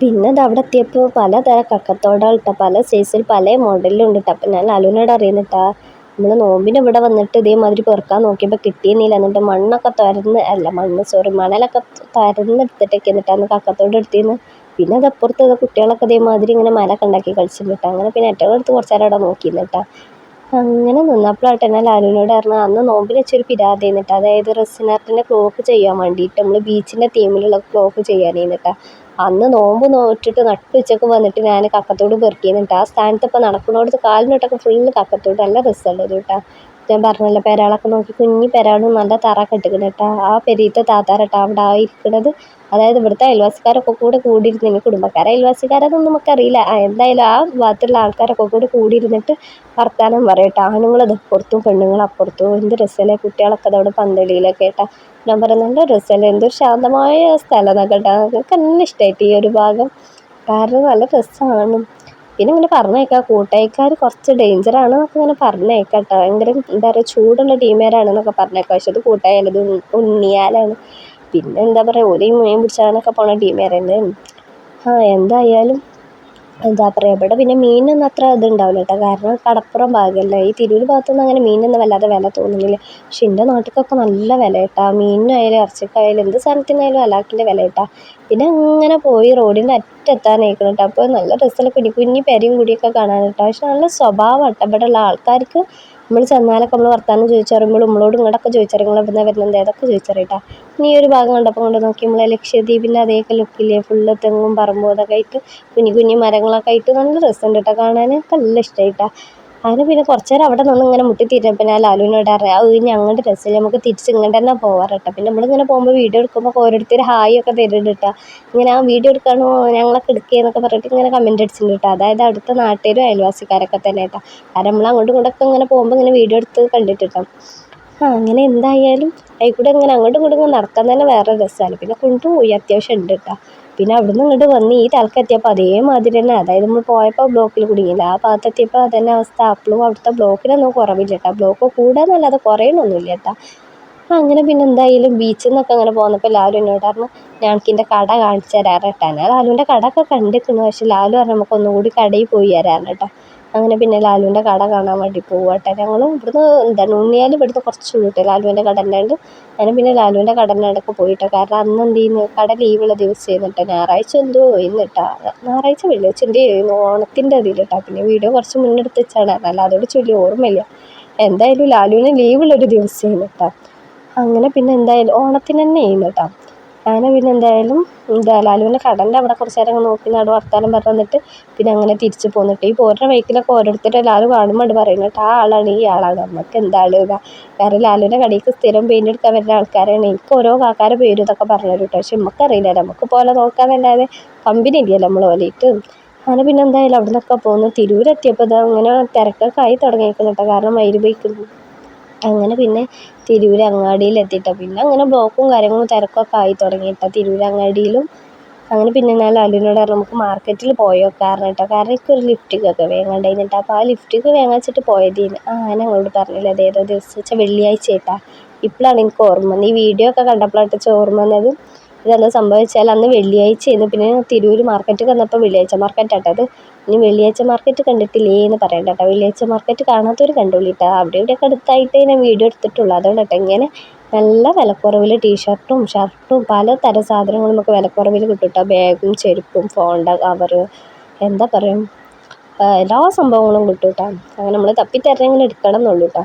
പിന്നെ അത് അവിടെ എത്തിയപ്പോൾ പലതരം കക്കത്തോടകൾ ഇട്ട പല സൈസിൽ പല മോഡലിലും ഉണ്ട് കേട്ടോ അപ്പം ഞാൻ ലാലുവിനോട് അറിയുന്നിട്ടാ നമ്മൾ നോമ്പിന് ഇവിടെ വന്നിട്ട് ഇതേമാതിരി പെറുക്കാൻ നോക്കിയപ്പോൾ കിട്ടിയെന്നില്ല. എന്നിട്ട് മണ്ണൊക്കെ തുരന്ന് അല്ല മണ്ണ് സോറി മണലൊക്കെ തുരന്നെടുത്തിട്ടൊക്കെ എന്നിട്ടാണ് കക്കത്തോട് എടുത്തിരുന്നു. പിന്നെ അത് അപ്പുറത്ത് കുട്ടികളൊക്കെ ഇതേമാതിരി ഇങ്ങനെ മലയൊക്കെ ഉണ്ടാക്കി കളിച്ചിട്ട് അങ്ങനെ പിന്നെ ഏറ്റവും അടുത്ത് കുറച്ച് നേരം അവിടെ നോക്കിയിരുന്നിട്ടാ അങ്ങനെ നിന്നപ്പോഴാട്ടെ ഞാൻ ലാലുവിനോട് പറഞ്ഞു അന്ന് നോമ്പിന് വെച്ചൊരു പിരാതി എന്നിട്ട് അതായത് റെസിനാർട്ടിന്റെ ക്ലോക്ക് ചെയ്യാൻ വേണ്ടിയിട്ട് നമ്മൾ ബീച്ചിന്റെ തീമിലുള്ള ക്ലോക്ക് ചെയ്യാനായിരുന്നിട്ടാ. അന്ന് നോമ്പ് നോറ്റിട്ട് നട്ടുച്ചൊക്കെ വന്നിട്ട് ഞാൻ കക്കത്തോട് പെറുക്കിയിരുന്നിട്ട് ആ സ്ഥാനത്ത് ഇപ്പോൾ നടക്കുന്നോടത്ത് കാലിനോട്ടൊക്കെ ഫുള്ള് കക്കത്തോട്. നല്ല രസമുള്ളത് കേട്ടോ ഞാൻ പറഞ്ഞല്ലോ പെരാളൊക്കെ നോക്കി കുഞ്ഞി പെരാളും നല്ല തറ കെട്ടിക്കണം കേട്ടോ. ആ പെരീത്തെ താത്താരട്ടോ അവിടെ ആ ഇരിക്കുന്നത് അതായത് ഇവിടുത്തെ അയൽവാസിക്കാരൊക്കെ കൂടെ കൂടിയിരുന്ന് കുടുംബക്കാരെ അയൽവാസിക്കാരതൊന്നും നമുക്കറിയില്ല. എന്തായാലും ആ ഭാഗത്തുള്ള ആൾക്കാരൊക്കെ കൂടെ കൂടിയിരുന്നിട്ട് വർത്താനം പറയട്ടെ ആണുങ്ങളത് അപ്പുറത്തും പെണ്ണുങ്ങൾ അപ്പുറത്തും. എന്ത് രസമല്ലേ കുട്ടികളൊക്കെ അതവിടെ പന്തലിയിലൊക്കെ കേട്ടാ. ഞാൻ പറയുന്നുണ്ട് രസമല്ലേ എന്തൊരു ശാന്തമായ സ്ഥലം എന്നൊക്കെ കേട്ടോ. അതൊക്കെ നല്ല ഇഷ്ടമായിട്ട് ഈ ഒരു ഭാഗം. കാരണം നല്ല രസമാണ് പിന്നെ ഇങ്ങനെ പറഞ്ഞേക്കാം കൂട്ടായിക്കാർ കുറച്ച് ഡേഞ്ചറാണ് എന്നൊക്കെ ഇങ്ങനെ പറഞ്ഞേക്കാം കേട്ടോ ഭയങ്കര എന്താ പറയുക ചൂടുള്ള ടീമേരാണ് എന്നൊക്കെ പറഞ്ഞേക്കാം. പക്ഷെ അത് കൂട്ടായാലും ഉണ്ണിയാലാണ്. പിന്നെ എന്താ പറയുക ഒരു മീൻ പിടിച്ചാനൊക്കെ പോണ ടീമേരല്ലേ ആ എന്തായാലും എന്താ പറയുക ഇവിടെ പിന്നെ മീനിനൊന്നും അത്ര ഇതുണ്ടാവില്ല കേട്ടോ. കാരണം കടപ്പുറം ഭാഗമല്ലേ ഈ തിരൂർ ഭാഗത്തൊന്നും അങ്ങനെ മീനിനൊന്നും വല്ലാതെ വില തോന്നുന്നില്ല. പക്ഷെ എന്റെ നാട്ടിലൊക്കെ നല്ല വില കേട്ടോ. മീനിനായാലും ഇറച്ചിക്കായാലും എന്ത് സാധനത്തിനായാലും അലാക്കിന്റെ വില കേട്ടോ. പിന്നെ അങ്ങനെ പോയി റോഡിന്റെ അറ്റെത്താനായിക്കണം കേട്ടോ. അപ്പോൾ നല്ല രസമുള്ള കുഞ്ഞി കുഞ്ഞി പെരയും കൂടിയൊക്കെ കാണാൻ കേട്ടോ. പക്ഷെ നല്ല സ്വഭാവം കേട്ടോ. ഇവിടെയുള്ള ആൾക്കാർക്ക് നമ്മൾ ചെന്നാലൊക്കെ നമ്മൾ വർത്താനം ചോദിച്ചറിയുമ്പോൾ നമ്മളോട് ഇങ്ങോട്ടൊക്കെ ചോദിച്ചറിയും നിങ്ങൾ നിന്ന് വരുന്നത് ഏതൊക്കെ ചോദിച്ചറിയട്ടാ? ഇനി ഈ ഒരു ഭാഗം കണ്ടപ്പോൾ കൊണ്ട് നോക്കി നമ്മളെ ലക്ഷദ്വീപിന്റെ അതേക്കെ ലുക്കില്ലേ ഫുള്ള് തെങ്ങും പറമ്പും അതൊക്കെ ആയിട്ട് കുഞ്ഞു കുഞ്ഞു മരങ്ങളൊക്കെ ആയിട്ട് നല്ല രസമുണ്ട് കേട്ടോ കാണാൻ. നല്ല ഇഷ്ടമായിട്ടാ. അങ്ങനെ പിന്നെ കുറച്ച് നേരം അവിടെ നിന്ന് ഇങ്ങനെ മുട്ടി തിരിഞ്ഞപ്പോൾ ഞാൻ ലാലുവിനോട് അറിയാം അത് ഇനി അങ്ങോട്ട് രസമില്ല. നമുക്ക് തിരിച്ച് ഇങ്ങോട്ട് തന്നെ പോവാറ് കേട്ടോ. പിന്നെ നമ്മളിങ്ങനെ പോകുമ്പോൾ വീഡിയോ എടുക്കുമ്പോൾ ഓരോരുത്തർ ഹായ് ഒക്കെ തരുന്നുണ്ട് കേട്ടോ. ഇങ്ങനെ ആ വീഡിയോ എടുക്കാണോ ഞങ്ങളൊക്കെ എടുക്കുകയെന്നൊക്കെ പറഞ്ഞിട്ട് ഇങ്ങനെ കമന്റ് അടിച്ചിട്ടുണ്ട് കേട്ടോ. അതായത് അടുത്ത നാട്ടുകാരും അയൽവാസിക്കാരൊക്കെ തന്നെ കേട്ടോ. കാരണം നമ്മൾ അങ്ങോട്ടും ഇങ്ങോട്ടൊക്കെ ഇങ്ങനെ പോകുമ്പോൾ ഇങ്ങനെ വീഡിയോ എടുത്ത് കണ്ടിട്ട് കേട്ടോ. ആ അങ്ങനെ എന്തായാലും അതിൽ കൂടെ ഇങ്ങനെ അങ്ങോട്ടും ഇങ്ങോട്ടും നടക്കാൻ തന്നെ വേറെ രസമാണ് പിന്നെ കൊണ്ടുപോയി അത്യാവശ്യം ഉണ്ട് കേട്ടോ. പിന്നെ അവിടുന്ന് ഇങ്ങോട്ട് വന്ന് ഈ തലക്കെത്തിയപ്പോൾ അതേമാതിരി തന്നെ. അതായത് നമ്മൾ പോയപ്പോൾ ബ്ലോക്കിൽ കുടുങ്ങിയില്ല ആ ഭാഗത്തെത്തിയപ്പോൾ അതന്നെ അവസ്ഥ. അപ്പോഴും അവിടുത്തെ ബ്ലോക്കിനൊന്നും കുറവില്ല കേട്ടോ ബ്ലോക്ക് കൂടാന്നല്ലാതെ കുറയണമൊന്നുമില്ല കേട്ടോ അങ്ങനെ പിന്നെ എന്തായാലും ബീച്ചിൽ നിന്നൊക്കെ അങ്ങനെ പോന്നപ്പോൾ ലാലു എന്നോട് പറഞ്ഞു ഞാൻ എനിക്കിന്റെ കട കാണിച്ചു തരാറ് കേട്ടോ ഞാൻ ലാലുവിന്റെ കട ഒക്കെ കണ്ടിരിക്കുന്നു പക്ഷെ ലാലു പറഞ്ഞു നമുക്ക് ഒന്നുകൂടി കടയിൽ പോയി തരാറ് കേട്ടോ അങ്ങനെ പിന്നെ ലാലുവിന്റെ കട കാണാൻ വേണ്ടി പോവാട്ടെ. ഞങ്ങൾ ഇവിടുന്ന് എന്താണ് ഉണ്ണിയാൽ ഇവിടുന്ന് കുറച്ച് വിട്ടു ലാലുവിന്റെ കട ഉണ്ടായിട്ട് ഞാൻ പിന്നെ ലാലുവിന്റെ കടന്റെ അവിടെയൊക്കെ പോയിട്ടോ. കാരണം അന്ന് എന്ത് ചെയ്യുന്നു കട ലീവുള്ള ദിവസമായിരുന്നു കേട്ടോ ഞായറാഴ്ച എന്തോ ഇന്ന് കേട്ടോ. ഞായറാഴ്ച വെള്ളിയാഴ്ച എന്ത് ചെയ്യുന്നു ഓണത്തിന്റെ അതിൽ കേട്ടോ. പിന്നെ വീഡിയോ കുറച്ച് മുന്നെടുത്ത് വെച്ചാണ്. അല്ല അതോട് ചൊല്ലി ഓർമ്മയില്ല. എന്തായാലും ലാലുവിന് ലീവുള്ളൊരു ദിവസമായിരുന്നു കേട്ടോ. അങ്ങനെ പിന്നെ എന്തായാലും ഓണത്തിന് തന്നെ ചെയ്യുന്നു കേട്ടോ. അങ്ങനെ പിന്നെ എന്തായാലും എന്താ ലാലുവിന്റെ കടലിന്റെ അവിടെ കുറച്ച് നേരം നോക്കി നട വർത്താനം പറഞ്ഞു വന്നിട്ട് പിന്നെ അങ്ങനെ തിരിച്ച് പോന്നിട്ട് ഈ പോരുന്ന വഴിക്കിലൊക്കെ ഓരോരുത്തരും ലാലു കാണുമ്പോൾ പറയുന്നത് കേട്ടോ ആ ആളാണ് ഈ ആളാണ് നമുക്ക് എന്താണ് ഇതാ? കാരണം ലാലുവിന്റെ കടയ്ക്ക് സ്ഥിരം പെയിന്റ് എടുക്കാൻ വരുന്ന ആൾക്കാരാണ്. എനിക്ക് ഓരോ കാക്കാരെ പേരും ഇതൊക്കെ പറഞ്ഞു തരും കേട്ടോ പക്ഷെ നമുക്കറിയില്ല നമുക്ക് പോലെ നോക്കാന്നല്ലാതെ കമ്പനി ഇല്ലല്ലോ നമ്മൾ പോലെയിട്ട്. അങ്ങനെ പിന്നെ എന്തായാലും അവിടെ നിന്നൊക്കെ പോകുന്നു തിരൂരെത്തിയപ്പോൾ ഇതാ അങ്ങനെ തിരക്കൊക്കെ ആയി തുടങ്ങിയിരിക്കുന്നു കേട്ടോ. കാരണം മയിൽ മൈരുബൈക്കുന്നു അങ്ങനെ പിന്നെ തിരൂർ അങ്ങാടിയിലെത്തിയിട്ടോ പിന്നെ അങ്ങനെ ബ്ലോക്കും കാര്യങ്ങളും തിരക്കൊക്കെ ആയി തുടങ്ങി കേട്ടോ തിരൂർ അങ്ങാടിയിലും അങ്ങനെ പിന്നെ ഞാൻ ലാലുവിനോട് പറഞ്ഞു നമുക്ക് മാർക്കറ്റിൽ പോയോ? കാരണം കേട്ടോ കാരണം എനിക്കൊരു ലിഫ്റ്റിക്കൊക്കെ വേങ്ങണ്ടായിരുന്നു കേട്ടോ അപ്പോൾ ആ ലിഫ്റ്റിക്ക് വേങ്ങാച്ചിട്ട് പോയതേന് ആ ഞാൻ ഞങ്ങളോട് പറഞ്ഞില്ല. ഏതോ ദിവസം വെച്ചാൽ വെള്ളിയാഴ്ച കേട്ടാ ഇപ്പോഴാണ് എനിക്ക് ഓർമ്മ. വന്നത് ഈ വീഡിയോ ഒക്കെ കണ്ടപ്പോഴാണ് ഓർമ്മ വന്നത്. ഇതെന്താ സംഭവിച്ചാൽ അന്ന് വെള്ളിയാഴ്ചയായിരുന്നു പിന്നെ തിരൂർ മാർക്കറ്റ് വന്നപ്പോൾ വെള്ളിയാഴ്ച മാർക്കറ്റ് ആട്ടോ അത്. ഇനി വെള്ളിയാഴ്ച മാർക്കറ്റ് കണ്ടിട്ടില്ലേ എന്ന് പറയണ്ട കേട്ടോ. വെള്ളിയാഴ്ച മാർക്കറ്റ് കാണാത്തവർ കണ്ടോളി കേട്ടോ. അവിടെ ഇവിടെയൊക്കെ അടുത്തായിട്ടേ ഞാൻ വീഡിയോ എടുത്തിട്ടുള്ളൂ. അതുകൊണ്ട് കേട്ടോ ഇങ്ങനെ നല്ല വിലക്കുറവിൽ ടീഷർട്ടും ഷർട്ടും പലതരം സാധനങ്ങളും നമുക്ക് വിലക്കുറവിൽ കിട്ടും കേട്ടോ. ബാഗും ചെരുപ്പും ഫോണിന്റെ കവറ് എന്താ പറയുക എല്ലാ സംഭവങ്ങളും കിട്ടും കേട്ടോ. അങ്ങനെ നമ്മൾ തപ്പിത്തിരഞ്ഞിങ്ങനെ എടുക്കണം എന്നുള്ളൂ കേട്ടോ.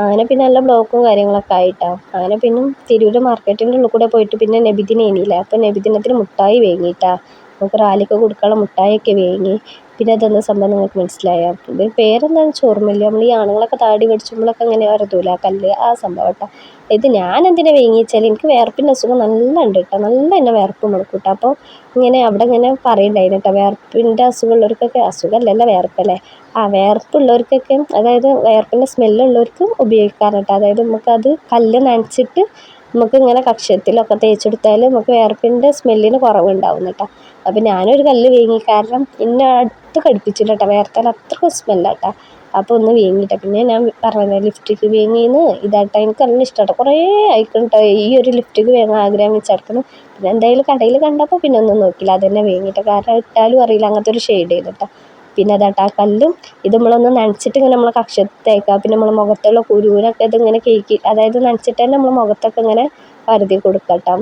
അങ്ങനെ പിന്നെ നല്ല ബ്ലോക്കും കാര്യങ്ങളൊക്കെ ആയിട്ടാണ് അങ്ങനെ പിന്നെ തിരൂർ മാർക്കറ്റിന്റെ ഉള്ളിൽ കൂടെ പോയിട്ട് പിന്നെ നബിദിനം ഇനിയില്ല അപ്പോൾ നബിദിനത്തിന് മുട്ടായി വാങ്ങിയിട്ടാ നമുക്ക് റാലിക്ക് കൊടുക്കാനുള്ള മുട്ടായിയൊക്കെ വാങ്ങി. പിന്നെ അതൊന്ന് സംഭവം നിങ്ങൾക്ക് മനസ്സിലായോ? ഇത് പേരെന്താണെന്ന് വെച്ചാൽ നമ്മൾ ഈ ആണുങ്ങളൊക്കെ താടി പഠിച്ചുമ്പോഴൊക്കെ അങ്ങനെ വരത്തൂല. കല്ല് ആ സംഭവം കേട്ടോ. ഇത് ഞാൻ എന്തിനാ വേങ്ങിച്ചാൽ എനിക്ക് വേർപ്പിന്റെ അസുഖം നല്ല ഉണ്ട് കേട്ടോ. നല്ല എന്നെ വേർപ്പ് മുളക്കും കേട്ടോ അപ്പോൾ ഇങ്ങനെ അവിടെ ഇങ്ങനെ പറയുന്നുണ്ടായിരുന്നു കേട്ടോ. വേർപ്പിന്റെ അസുഖമുള്ളവർക്കൊക്കെ അസുഖമല്ലല്ലോ വേർപ്പല്ലേ ആ വേർപ്പുള്ളവർക്കൊക്കെ അതായത് വേർപ്പിന്റെ സ്മെല്ലുള്ളവർക്ക് ഉപയോഗിക്കാറ് കേട്ടോ. അതായത് നമുക്കത് കല്ല് നനച്ചിട്ട് നമുക്ക് ഇങ്ങനെ കക്ഷത്തിലൊക്കെ തേച്ചെടുത്താൽ നമുക്ക് വേർപ്പിന്റെ സ്മെല്ലിന് കുറവുണ്ടാവും കേട്ടോ. അപ്പോൾ ഞാനൊരു കല്ല് വീങ്ങി കാരണം എന്നെ അടുത്ത് കടുപ്പിച്ചില്ല കേട്ടോ വേർത്താൽ അത്രയ്ക്ക് സ്മെല്ലാട്ടോ അപ്പോൾ ഒന്ന് വാങ്ങിയിട്ട. പിന്നെ ഞാൻ പറഞ്ഞത് ലിഫ്റ്റിക്ക് വാങ്ങിയെന്ന് ഇതാട്ടോ എനിക്ക് നല്ല ഇഷ്ടമാണ് കുറേ ആയിക്കണം കേട്ടോ ഈ ഒരു ലിഫ്റ്റിക്ക് വാങ്ങാൻ ആഗ്രഹം വെച്ചെടുക്കണം. പിന്നെ എന്തായാലും കടയിൽ കണ്ടപ്പോൾ പിന്നെ ഒന്നും നോക്കില്ല അത് തന്നെ വാങ്ങിയിട്ട്. കാരണം ഇട്ടാലും അറിയില്ല. അങ്ങനത്തെ ഒരു ഷെയ്ഡ് ചെയ്തിട്ടോ പിന്നെ അതാട്ട് കല്ലും ഇത് നമ്മളൊന്ന് നനച്ചിട്ട് ഇങ്ങനെ നമ്മളെ കക്ഷത്തേക്കാം. പിന്നെ നമ്മളെ മുഖത്തുള്ള കുരുവിനൊക്കെ ഇതിങ്ങനെ കേക്കി. അതായത് നനച്ചിട്ട് തന്നെ നമ്മളെ മുഖത്തൊക്കെ ഇങ്ങനെ പരതി കൊടുക്കട്ടോ.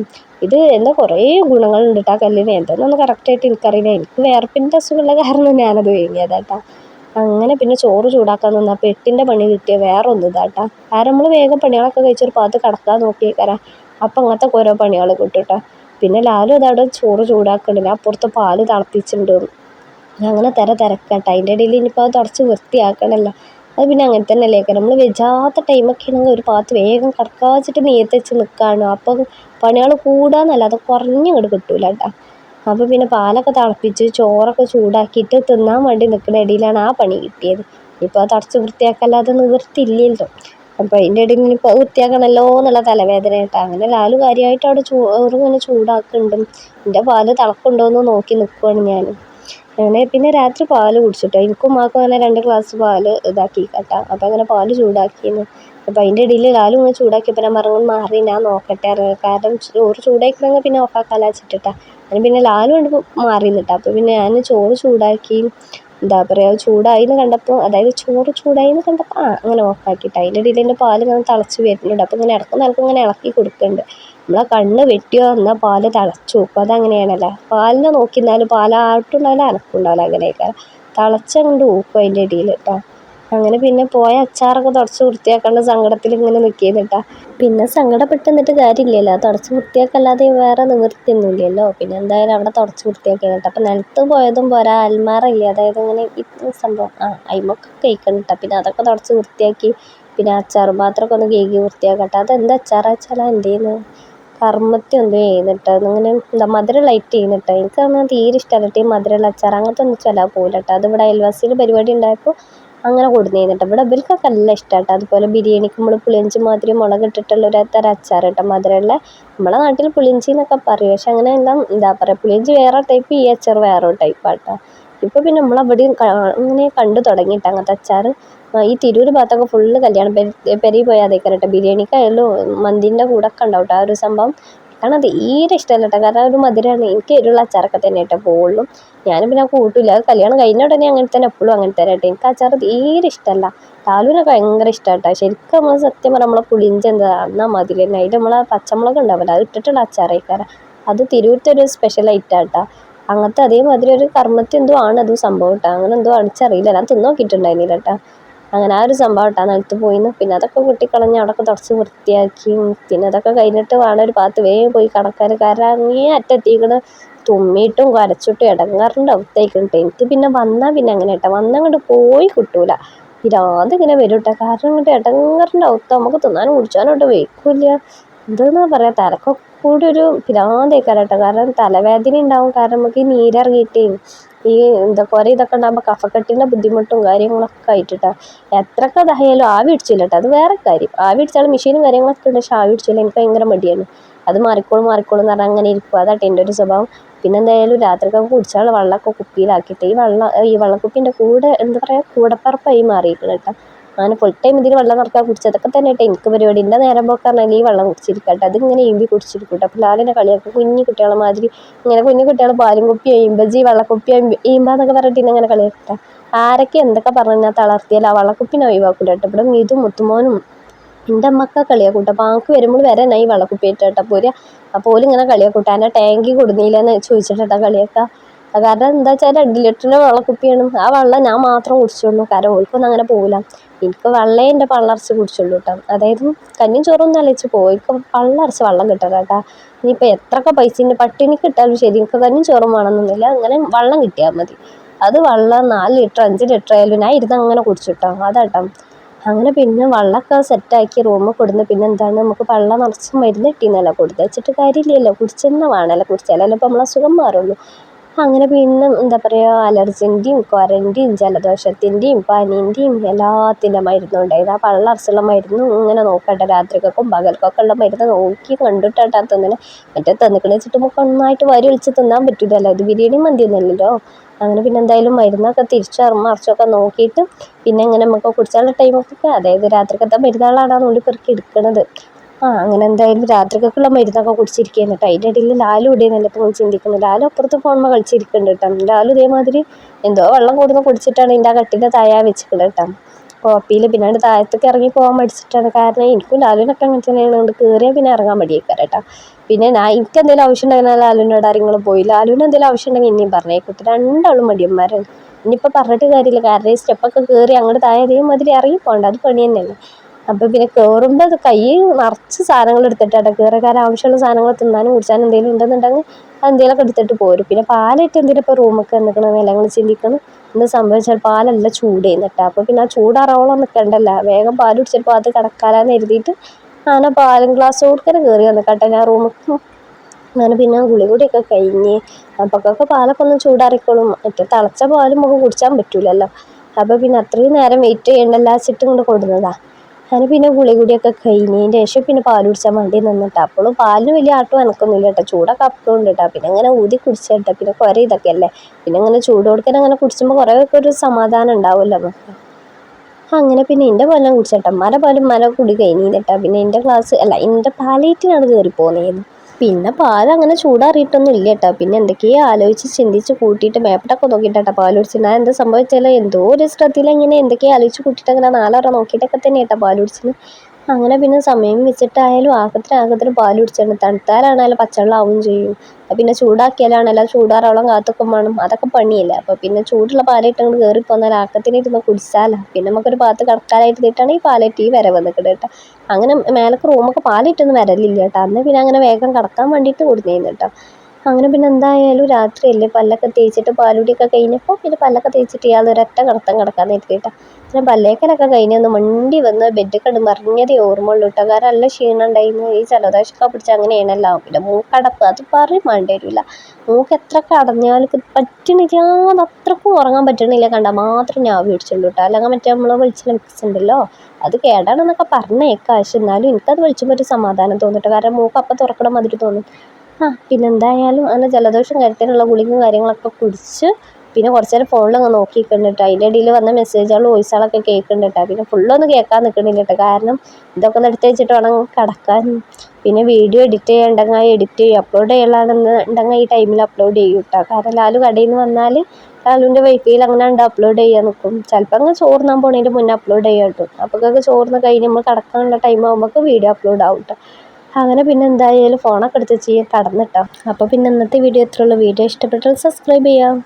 ഇത് എന്താ കുറേ ഗുണങ്ങളുണ്ട് ആ കല്ലിന്. എന്താണെന്നൊന്നും കറക്റ്റായിട്ട് എനിക്കറിയില്ല. എനിക്ക് വേർപ്പിന്റെ അസുഖമുള്ള കാരണം ഞാനത് വാങ്ങിയതാട്ടോ അങ്ങനെ പിന്നെ ചോറ് ചൂടാക്കാൻ നിന്നാൽ പെട്ടിന്റെ പണി കിട്ടിയ വേറെ ഒന്നും ഇതാട്ടാ. കാരണം നമ്മൾ വേഗം പണികളൊക്കെ കഴിച്ചൊരു പാത്ത് കടക്കാൻ നോക്കിയേക്കാരാ. അപ്പം അങ്ങനത്തെ ഓരോ പണികൾ കിട്ടുട്ടോ. കേട്ടോ പിന്നെ ലാലും അതവിടെ ചോറ് ചൂടാക്കുന്നുണ്ട് അപ്പുറത്ത് പാൽ തിളപ്പിച്ചിട്ടുണ്ട് അങ്ങനെ തിര തിരക്കട്ടെ. അതിന്റെ ഇടയിൽ ഇനിയിപ്പോൾ അത് തുടച്ച് വൃത്തിയാക്കണമല്ലോ അത് പിന്നെ അങ്ങനെ തന്നെ അല്ലേ നമ്മൾ വെജാത്ത ടൈമൊക്കെ ആണെങ്കിൽ ഒരു ഭാഗത്ത് വേഗം കടക്കാച്ചിട്ട് നീയത്ത് വെച്ച് നിൽക്കുകയാണ് അപ്പം പണികൾ കൂടാന്നല്ലാതെ കുറഞ്ഞ് ഇങ്ങോട്ട് കിട്ടൂല കേട്ടോ. അപ്പോൾ പിന്നെ പാലൊക്കെ തിളപ്പിച്ച് ചോറൊക്കെ ചൂടാക്കിയിട്ട് തിന്നാൻ വേണ്ടി നിൽക്കുന്ന ഇടയിലാണ് ആ പണി കിട്ടിയത്. ഇപ്പോൾ അത് തുടച്ച് വൃത്തിയാക്കല്ലാതെ നിവൃത്തിയില്ലല്ലോ അപ്പോൾ അതിന്റെ ഇടയിൽ ഇനിയിപ്പോൾ വൃത്തിയാക്കണമല്ലോ എന്നുള്ള തലവേദന കേട്ടോ. അങ്ങനെ ലാലു കാര്യമായിട്ട് അവിടെ ചോറ് ഇങ്ങനെ ചൂടാക്കുന്നുണ്ട്. എന്റെ പാൽ തിളക്കുണ്ടോ എന്ന് നോക്കി നിൽക്കുവാണ് ഞാൻ അങ്ങനെ പിന്നെ രാത്രി പാൽ കുടിച്ചിട്ടോ. എനിക്കും ഉമ്മാക്കും അങ്ങനെ രണ്ട് ഗ്ലാസ് പാൽ ഇതാക്കി കേട്ടോ. അപ്പം അങ്ങനെ പാൽ ചൂടാക്കിയിരുന്നു അപ്പം അതിന്റെ ഇടയിൽ ലാലും ഇങ്ങനെ ചൂടാക്കിയപ്പോൾ ഞാൻ പറഞ്ഞു മാറി ഞാൻ നോക്കട്ടെ. കാരണം ചോറ് ചൂടാക്കണമെങ്കിൽ പിന്നെ ഓഫാക്കാല വെച്ചിട്ടാ അതിന് പിന്നെ ലാലും ഉണ്ട് മാറി നിന്നിട്ടാ അപ്പോൾ പിന്നെ ഞാൻ ചോറ് ചൂടാക്കി എന്താ പറയുക ചൂടായി എന്ന് കണ്ടപ്പോൾ അതായത് ചോറ് ചൂടായി എന്ന് കണ്ടപ്പോൾ ആ അങ്ങനെ ഓഫാക്കിയിട്ട് അതിന്റെ ഇടയിൽ എന്റെ പാൽ ഇങ്ങനെ തിളച്ച് വരുന്നുണ്ട്. അപ്പോൾ ഇങ്ങനെ ഇടയ്ക്ക് നിലയ്ക്ക് ഇങ്ങനെ ഇളക്കി കൊടുക്കുന്നുണ്ട് നമ്മളെ കണ്ണ് വെട്ടിയോ എന്നാൽ പാൽ തിളച്ചു. അപ്പോൾ അതങ്ങനെയാണല്ലോ. പാലിനെ നോക്കി പാൽ പാലാട്ടുണ്ടാവില്ല അനക്കുണ്ടാവില്ല അങ്ങനെയൊക്കെ. തിളച്ചങ്ങോട്ട് ഊക്കും അതിന്റെ ഇടയിൽ കേട്ടോ അങ്ങനെ പിന്നെ പോയ അച്ചാറൊക്കെ തുടച്ച് വൃത്തിയാക്കേണ്ട സങ്കടത്തിൽ ഇങ്ങനെ നിൽക്കിയത് കേട്ടോ പിന്നെ സങ്കടപ്പെട്ട് നിന്നിട്ട് കാര്യമില്ലല്ലോ തുടച്ച് വൃത്തിയാക്കല്ലാതെ വേറെ നിവൃത്തിയൊന്നുമില്ലല്ലോ. പിന്നെ എന്തായാലും അവിടെ തുടച്ച് വൃത്തിയാക്കി കേട്ടോ അപ്പം നിലത്ത് പോയതും പോരാ. അൽമാറില്ല അതായത് ഇങ്ങനെ സംഭവം. ആ അയിമൊക്കെ കഴിക്കണം കേട്ടോ പിന്നെ അതൊക്കെ തുടച്ച് വൃത്തിയാക്കി. പിന്നെ അച്ചാർ പാത്രമൊക്കെ ഒന്ന് കേക്ക് വൃത്തിയാക്കട്ടെ അതെന്താ അച്ചാറാ വെച്ചാൽ കർമ്മത്തി എന്തോ ചെയ്യുന്നുണ്ട് അങ്ങനെ എന്താ മധുരം ലൈറ്റ് ചെയ്യുന്നുണ്ട് എനിക്ക് അങ്ങനെ തീരെ ഇഷ്ടമല്ല ഈ മധുരമുള്ള അച്ചാർ. അങ്ങനത്തെ ഒന്നും ചില പോകില്ല കേട്ടോ. അത് ഇവിടെ അയൽവാസിയിൽ പരിപാടി ഉണ്ടായപ്പോൾ അങ്ങനെ കൊടുന്നു കഴിഞ്ഞിട്ട് ഇവിടെ ഇവർക്കൊക്കെ നല്ല ഇഷ്ടമാട്ടോ അതുപോലെ ബിരിയാണിക്ക് നമ്മൾ പുളിയഞ്ചി മാതിരി മുളക് ഇട്ടിട്ടുള്ള ഒരു തരം അച്ചാർ കേട്ടോ. മധുരമുള്ള നമ്മളെ നാട്ടിൽ പുളിയഞ്ചി എന്നൊക്കെ പറയും. പക്ഷെ അങ്ങനെ എന്താ എന്താ പറയുക പുളിയഞ്ചി വേറെ ടൈപ്പ് ഈ അച്ചാർ വേറെ ടൈപ്പാട്ടോ ഇപ്പോൾ പിന്നെ നമ്മളവിടെയും ഇങ്ങനെ കണ്ടു തുടങ്ങിയിട്ട് അങ്ങനത്തെ അച്ചാർ ഈ തിരൂർ ഭാഗത്തൊക്കെ ഫുള്ള് കല്യാണം പെരി പെരി പോയാൽ കേട്ടോ ബിരിയാണിക്കായാലും മന്തിന്റെ കൂടെ ഒക്കെ ഉണ്ടാവും ആ ഒരു സംഭവം കാരണം തീരെ ഇഷ്ടമല്ല കേട്ടോ. കാരണം ഒരു മധുരമാണ് എനിക്ക് എരിവുള്ള അച്ചാറൊക്കെ തന്നെ കേട്ടോ പോകുള്ളൂ ഞാൻ പിന്നെ കൂട്ടില്ല അത് കല്യാണം കഴിഞ്ഞ ഉടനെ അങ്ങനെ തന്നെ എപ്പോഴും അങ്ങനെ തന്നെ കേട്ടോ. എനിക്ക് അച്ചാർ തീരെ ഇഷ്ടമല്ല. ലാലുവിനൊക്കെ ഭയങ്കര ഇഷ്ടമാണ് കേട്ടോ. ശരിക്കും നമ്മൾ സത്യം പറഞ്ഞാൽ നമ്മളെ പുളിഞ്ചെന്താ എന്നാൽ മതി തന്നെ അതിൽ നമ്മളെ പച്ചമുളക് ഉണ്ടാവില്ല. അത് ഇട്ടിട്ടുള്ള അച്ചാറേക്കാരം. അത് തിരൂരത്തെ ഒരു സ്പെഷ്യൽ ഐറ്റം കേട്ടോ. അങ്ങനത്തെ അതേമാതിരി ഒരു കർമ്മത്തി എന്തോ ആണ് അത് സംഭവം കേട്ടോ. അങ്ങനെ എന്തോ അടിച്ചറിയില്ല ഞാൻ തിന്നു നോക്കിയിട്ടുണ്ടായിരുന്നില്ല കേട്ടോ. അങ്ങനെ ആ ഒരു സംഭവം കേട്ടോ. പോയിന്ന്. പിന്നെ അതൊക്കെ കുട്ടിക്കളഞ്ഞ് അവിടെയൊക്കെ തുടച്ച് വൃത്തിയാക്കി. പിന്നെ അതൊക്കെ കഴിഞ്ഞിട്ട് വേണം ഒരു ഭാഗത്ത് വേഗം പോയി കടക്കാൻ കാരണം അങ്ങേ അറ്റത്തേക്കണ് തുമ്മിയിട്ടും കരച്ചിട്ടും ഇടങ്ങാറിന്റെ അവസ്ഥയായിക്കിട്ട് എനിക്ക് പിന്നെ വന്നാൽ പിന്നെ അങ്ങനെ കേട്ടോ. വന്നങ്ങോട്ട് പോയി കിട്ടൂല. പിരാന്ത് ഇങ്ങനെ വരും കേട്ടോ. കാരണം ഇങ്ങോട്ട് ഇടങ്ങാറിന്റെ അവസ്ഥ നമുക്ക് തിന്നാനും കുടിച്ചാനും ഇട്ട് വെക്കില്ല എന്താണെന്നാ പറയാം? തലക്കൊക്കെ കൂടി ഒരു പിരാന്തേക്കാരം കേട്ടോ കാരണം തലവേദന ഉണ്ടാവും. കാരണം നമുക്ക് ഈ നീരിറങ്ങിയിട്ടേ ഈ എന്താ കുറേ ഇതൊക്കെ ഉണ്ടാകുമ്പോൾ കഫക്കെട്ടിന്റെ ബുദ്ധിമുട്ടും കാര്യങ്ങളൊക്കെ ആയിട്ടാ. എത്രയൊക്കെ ഇതായാലും ആവി അടിച്ചില്ല കേട്ടോ അത് വേറെ കാര്യം. ആവി പിടിച്ചാൽ മെഷീനും കാര്യങ്ങളൊക്കെ ഉണ്ട്. പക്ഷെ ആവി അടിച്ചില്ല എനിക്ക് ഭയങ്കര മടിയാണ്. അത് മാറിക്കോളും മാറിക്കോളും എന്ന് പറഞ്ഞാൽ അങ്ങനെ ഇരിക്കും. അതാട്ടെ എന്റെ ഒരു സ്വഭാവം. പിന്നെ എന്തായാലും രാത്രിക്കൊക്കെ കുടിച്ചാൽ വെള്ളമൊക്കെ കുപ്പിയിലാക്കിയിട്ട് ഈ വെള്ളം ഈ വെള്ളക്കുപ്പീന്റെ കൂടെ എന്താ പറയുക കൂടപ്പറപ്പായി മാറിയിരിക്കണം കേട്ടോ. അങ്ങനെ ഫുൾ ടൈം ഇതിൽ വെള്ളം നിറക്കാൻ കുടിച്ചതൊക്കെ തന്നെ കേട്ടോ എനിക്ക് പരിപാടി. എന്റെ നേരം പോക്കാറിനാൽ ഈ വെള്ളം കുടിച്ചിരിക്കട്ടെ. അതിങ്ങനെ ഈമ്പി കുടിച്ചിരിക്കും കേട്ടോ അപ്പോൾ ലാലിനെ കളിയാക്കും. കുഞ്ഞു കുട്ടികളെ മാതിരി ഇങ്ങനെ കുഞ്ഞു കുട്ടികൾ പാലും കുപ്പി ജീ വെള്ളക്കുപ്പി ഈമ്പാന്നൊക്കെ പറഞ്ഞിട്ട് ഇങ്ങനെ കളിയാക്കട്ടെ. ആരൊക്കെ എന്തൊക്കെ പറഞ്ഞാൽ തളർത്തിയാൽ ആ വെള്ളക്കുപ്പിനെ ഒഴിവാക്കൂട്ടെ കേട്ടോ. ഇവിടെ മീതും മുത്തുമോനും എന്റെ അമ്മക്ക കളിയാക്കൂട്ട. അപ്പോൾ ആൾക്ക് വരുമ്പോൾ വരെ വരാനായി വെള്ളക്കുപ്പി ഇട്ടോ പോരുക അപ്പോൾ ഇങ്ങനെ കളിയാക്കൂട്ടോ. എന്നെ ടാങ്കി കൊടുന്നില്ലെന്ന് ചോദിച്ചിട്ടാ കളിയാക്കുക കാരണം എന്താ വെച്ചാൽ രണ്ട് ലിറ്ററിന്റെ വെള്ളക്കുപ്പിയാണ്. ആ വെള്ളം ഞാൻ മാത്രം കുടിച്ചുള്ളൂ. കാരണം ഓൽക്കൊന്നും അങ്ങനെ പോകില്ല എനിക്ക് വെള്ളേ എന്റെ പള്ളറച്ച് കുടിച്ചുള്ളൂ കേട്ടോ അതായത് കഞ്ഞിയും ചോറൊന്നും അലച്ച് പോയി എനിക്ക് പള്ളറച്ച് വെള്ളം കിട്ടണം കേട്ടോ ഇനിയിപ്പോൾ എത്രയൊക്കെ പൈസ പട്ടിണിക്ക് കിട്ടാലും ശരി. എനിക്ക് കഞ്ഞിയും ചോറും വേണമെന്നൊന്നുമില്ല. അങ്ങനെ വെള്ളം കിട്ടിയാൽ മതി. അത് വെള്ളം നാല് ലിറ്റർ അഞ്ച് ലിറ്റർ ആയാലും ഞാൻ ഇരുന്ന് അങ്ങനെ കുടിച്ചിട്ടോ അതാട്ടോ അങ്ങനെ പിന്നെ വെള്ളമൊക്കെ സെറ്റാക്കി റൂമിൽ കൊടുന്ന് പിന്നെ എന്താണ് നമുക്ക് വെള്ളം നിറച്ച് മരുന്ന് കിട്ടിയെന്നല്ല കൊടുത്ത് വെച്ചിട്ട് കാര്യമില്ലല്ലോ. കുടിച്ചെന്നെ വേണമല്ലോ കുടിച്ചാലല്ലേ ഇപ്പോൾ നമ്മളസുഖം മാറുള്ളൂ. അങ്ങനെ പിന്നെ എന്താ പറയുക അലർജിന്റെയും കുരന്റെയും ജലദോഷത്തിന്റെയും പനീന്റെയും എല്ലാത്തിന്റെ മരുന്നും ഉണ്ടായിരുന്നു. ആ പള്ളറച്ചുള്ള മരുന്നും ഇങ്ങനെ നോക്കണ്ട രാത്രിക്കൊക്കെ പകൽക്കൊക്കെ ഉള്ള മരുന്ന് നോക്കി കണ്ടിട്ടാ തിന്നണേ. മറ്റേ തന്നിക്കണ വെച്ചിട്ട് നമുക്ക് ഒന്നായിട്ട് വരി ഒളിച്ച് തിന്നാൻ പറ്റില്ലല്ലോ ഇത് ബിരിയാണി മന്തിയൊന്നുമല്ലല്ലോ അങ്ങനെ പിന്നെ എന്തായാലും മരുന്നൊക്കെ തിരിച്ചറും മറിച്ചൊക്കെ നോക്കിയിട്ട് പിന്നെ ഇങ്ങനെ നമുക്ക് കുടിച്ചാലുള്ള ടൈമൊക്കെ അതായത് രാത്രിക്കത്തെ മരുന്നുകളാണ് അതുകൊണ്ട് പെറുക്കി എടുക്കണത്. ആ അങ്ങനെ എന്തായാലും രാത്രിക്കൊക്കെയുള്ള മരുന്നൊക്കെ കുടിച്ചിരിക്കുകയാണ്. കേട്ടോ. അതിന്റെ ഇടയിൽ ലാലു ഇവിടെയെന്നല്ല ഇപ്പോൾ ചിന്തിക്കുന്നത് ലാലു അപ്പുറത്ത് ഫോണിൽ കളിച്ചിരിക്കുന്നുണ്ട് കേട്ടോ. ലാലു ഇതേമാതിരി എന്തോ വെള്ളം കൂടുന്ന കുടിച്ചിട്ടാണ് എന്റെ ആ കട്ടിന്റെ താഴെ വെച്ചിട്ടുള്ളത് കേട്ടോ. കോപ്പിയിൽ പിന്നെ അതിന്റെ താഴത്തേക്ക് ഇറങ്ങി പോകാൻ മടിച്ചിട്ടാണ്. കാരണം എനിക്കും ലാലുവിനൊക്കെ അങ്ങനെ തന്നെയാണ്. കൊണ്ട് കയറിയാൽ പിന്നെ ഇറങ്ങാൻ മടിയേക്കാം കേട്ടോ. പിന്നെ ഞാൻ എനിക്ക് എന്തെങ്കിലും ആവശ്യം ഉണ്ടെങ്കിൽ ലാലുവിനോട് ആരെങ്കിലും പോയി. ലാലുവിന് എന്തെങ്കിലും ആവശ്യം ഉണ്ടെങ്കിൽ ഇനിയും കുട്ടി രണ്ടാളും മടിയന്മാരാണ്. ഇനിയിപ്പോൾ പറഞ്ഞിട്ട് കാര്യമില്ല. കാരണം ഈ സ്റ്റെപ്പൊക്കെ കയറി അങ്ങോട്ട് താഴെ അതേമാതിരി ഇറങ്ങി പോകണ്ട. അത് പണി തന്നെയല്ലേ. അപ്പോൾ പിന്നെ കയറുമ്പോൾ അത് കൈ നിറച്ച് സാധനങ്ങൾ എടുത്തിട്ടാണ് കയറുക കാരണം ആവശ്യമുള്ള സാധനങ്ങൾ തിന്നാനും കുടിച്ചാനും എന്തെങ്കിലും ഉണ്ടെന്നുണ്ടെങ്കിൽ എന്തെങ്കിലുമൊക്കെ എടുത്തിട്ട് പോരും. പിന്നെ പാലിട്ട് എന്തിനാ ഇപ്പോൾ റൂമൊക്കെ നിൽക്കണമെന്ന് കൂടി ചിന്തിക്കണം. എന്ത് സംഭവിച്ചാൽ പാലല്ല ചൂട് ചെയ്യുന്നിട്ട്. അപ്പോൾ പിന്നെ ആ ചൂടാറോളം നിൽക്കണ്ടല്ല. വേഗം പാൽ കുടിച്ചിട്ട് അത് കിടക്കാലാന്ന് എഴുതിയിട്ട് അങ്ങനെ പാലും ഗ്ലാസ് കൊടുക്കാൻ കയറി വന്നിക്കട്ടെ ഞാൻ റൂമിൽ അങ്ങനെ പിന്നെ ഗുളി ഒക്കെ കഴിഞ്ഞ് അപ്പൊക്കൊക്കെ പാലൊക്കെ ഒന്ന് ചൂടാറിക്കോളും. മറ്റേ തിളച്ച പാലും നമുക്ക് കുടിച്ചാൻ പറ്റൂലല്ലോ. അപ്പോൾ പിന്നെ അത്രയും നേരം വെയിറ്റ് ചെയ്യണ്ടല്ലാ വെച്ചിട്ട് ഇങ്ങോട്ട് കൊടുന്നതാ അങ്ങനെ പിന്നെ ഗുളി കുടിയൊക്കെ കഴിഞ്ഞതിന്റെ ശേഷം പിന്നെ പാൽ കുടിച്ചാൽ വേണ്ടി നിന്നിട്ട്. അപ്പോഴും പാലിന് വലിയ ആട്ടം അനക്കൊന്നുമില്ല കേട്ടോ. ചൂടൊക്കെ അപ്പോഴും ഉണ്ട് കേട്ടോ. പിന്നെ അങ്ങനെ ഊതി കുടിച്ചേട്ടോ. പിന്നെ കുറേ ഇതൊക്കെ അല്ലേ? പിന്നെ അങ്ങനെ ചൂട് കൊടുക്കാൻ അങ്ങനെ കുടിച്ചുമ്പോൾ കുറേ ഒക്കെ ഒരു സമാധാനം ഉണ്ടാവുമല്ലോ നമുക്ക് അങ്ങനെ പിന്നെ എന്റെ പാലം കുടിച്ചേട്ടാ. മര പാലും മര കുടി കഴിഞ്ഞിട്ടാ പിന്നെ എന്റെ ക്ലാസ് അല്ല എന്റെ പാലേറ്റിനാണ് കയറി പോകുന്നത് പിന്നെ പാൽ അങ്ങനെ ചൂടാറിയിട്ടൊന്നും ഇല്ല കേട്ടോ പിന്നെ എന്തൊക്കെയോ ആലോചിച്ച് ചിന്തിച്ച് കൂട്ടിയിട്ട് മേപ്പട്ടൊക്കെ നോക്കിയിട്ടാ പാൽ കുടിച്ചത്. ഞാൻ എന്താ സംഭവിച്ചാൽ എന്തോ ഒരു ശ്രദ്ധയിൽ ഇങ്ങനെ എന്തൊക്കെയോ ആലോചിച്ച് കൂട്ടിയിട്ട് അങ്ങനെ നാലാറ നോക്കിയിട്ടൊക്കെ തന്നെ കേട്ടോ പാൽ കുടിച്ചത്. അങ്ങനെ പിന്നെ സമയം വെച്ചിട്ടായാലും ആകത്തിന് ആകത്തിന് പാൽ കുടിച്ചാണ്. തണുത്താലാണേലും പച്ചവെള്ളം ആവും ചെയ്യും പിന്നെ ചൂടാക്കിയാലാണേലും അത് ചൂടാറോളം കാത്തൊക്കെ വേണം. അതൊക്കെ പണിയല്ലേ? അപ്പോൾ പിന്നെ ചൂടുള്ള പാലായിട്ട് അങ്ങോട്ട് കയറി പോന്നാൽ ആക്കത്തിന് ഇരുന്ന് കുടിച്ചാലോ. പിന്നെ നമുക്കൊരു ഭാഗത്ത് കിടക്കാനായിട്ട് തീട്ടാണ് ഈ പാലായിട്ട് ഈ വരവ് നിൽക്കുന്നത് കേട്ടോ. അങ്ങനെ മേലക്ക് റൂമൊക്കെ പാലിട്ടൊന്നും വരലില്ല കേട്ടോ. അന്ന് പിന്നെ അങ്ങനെ വേഗം കിടക്കാൻ വേണ്ടിയിട്ട് കൊടുന്നേന്ന് കേട്ടോ. അങ്ങനെ പിന്നെ എന്തായാലും രാത്രിയല്ലേ? പല്ലൊക്കെ തേച്ചിട്ട് പാലുടിയൊക്കെ കഴിഞ്ഞപ്പോൾ പിന്നെ പല്ലൊക്കെ തേച്ചിട്ട് ഇയാൾ ഒരൊറ്റ കിടത്തം കിടക്കാൻ നിർത്തിയിട്ടാ പിന്നെ പല്ലേക്കലൊക്കെ കഴിഞ്ഞൊന്ന് മണ്ടി വന്ന് ബെഡ് കണ്ട് മറിഞ്ഞതേ ഓർമ്മയുള്ളൂ കേട്ടോ. കാരണം നല്ല ക്ഷീണം ഉണ്ടായിരുന്നു. ഈ ജലദോഷമൊക്കെ പിടിച്ച് അങ്ങനെയാണല്ലോ. പിന്നെ മൂക്കടപ്പ് അത് പറയും വേണ്ടി വരില്ല. മൂക്ക് എത്ര കടഞ്ഞാലും പറ്റണില്ല. അത് അത്രക്കും ഉറങ്ങാൻ പറ്റണില്ല. കണ്ടാൽ മാത്രം ഞാൻ വിളിച്ചുള്ളൂ കേട്ടോ. അല്ലെങ്കിൽ മറ്റേ നമ്മൾ വിളിച്ചിൽ മിക്സ് ഉണ്ടല്ലോ. അത് കേടാണെന്നൊക്കെ പറഞ്ഞേക്കാം. പക്ഷെ എന്നാലും എനിക്കത് വിളിച്ചപ്പോൾ ഒരു സമാധാനം തോന്നിട്ട് കാരണം മൂക്ക് അപ്പം തുറക്കണം മതിരി തോന്നും. ആ പിന്നെ എന്തായാലും അങ്ങനെ ജലദോഷം കാര്യത്തിനുള്ള ഗുളികയും കാര്യങ്ങളൊക്കെ കുടിച്ച് പിന്നെ കുറച്ച് നേരം ഫോണിലൊന്ന് നോക്കി നിൽക്കുന്നുണ്ട് അതിന്റെ ഇടയിൽ വന്ന മെസ്സേജുകൾ വോയിസുകളൊക്കെ കേൾക്കുന്നുണ്ട് പിന്നെ ഫുള്ളൊന്നും കേൾക്കാൻ നിൽക്കണില്ല കേട്ടോ കാരണം ഇതൊക്കെ എടുത്ത് വെച്ചിട്ട് വേണം കിടക്കാൻ. പിന്നെ വീഡിയോ എഡിറ്റ് ചെയ്യണ്ടെങ്കിൽ എഡിറ്റ് ചെയ്യും. അപ്ലോഡ് ചെയ്യലാണെന്നുണ്ടെങ്കിൽ ഈ ടൈമിൽ അപ്ലോഡ് ചെയ്യും കേട്ടോ കാരണം ലാലു കടയിൽ നിന്ന് വന്നാൽ ലാലുവിന്റെ വൈഫൈയിൽ അങ്ങനെ ഉണ്ട് അപ്ലോഡ് ചെയ്യാൻ നിൽക്കും ചിലപ്പോൾ അങ്ങ് ചോറുന്നാൻ പോണതിന്റെ മുന്നേ അപ്ലോഡ് ചെയ്യാം കേട്ടോ. അപ്പോഴൊക്കെ ചോർന്ന് കഴിഞ്ഞ് നമ്മൾ കിടക്കാനുള്ള ടൈം ആകുമ്പോൾ വീഡിയോ അപ്ലോഡ് ആവും കേട്ടോ അങ്ങനെ പിന്നെ എന്തായാലും ഫോണൊക്കെ എടുത്ത് ചെയ്യാൻ കടന്നിട്ടോ. അപ്പോൾ പിന്നെ ഇന്നത്തെ വീഡിയോ ഇത്രയുള്ളൂ വീഡിയോ ഇഷ്ടപ്പെട്ടാൽ സബ്സ്ക്രൈബ് ചെയ്യാം.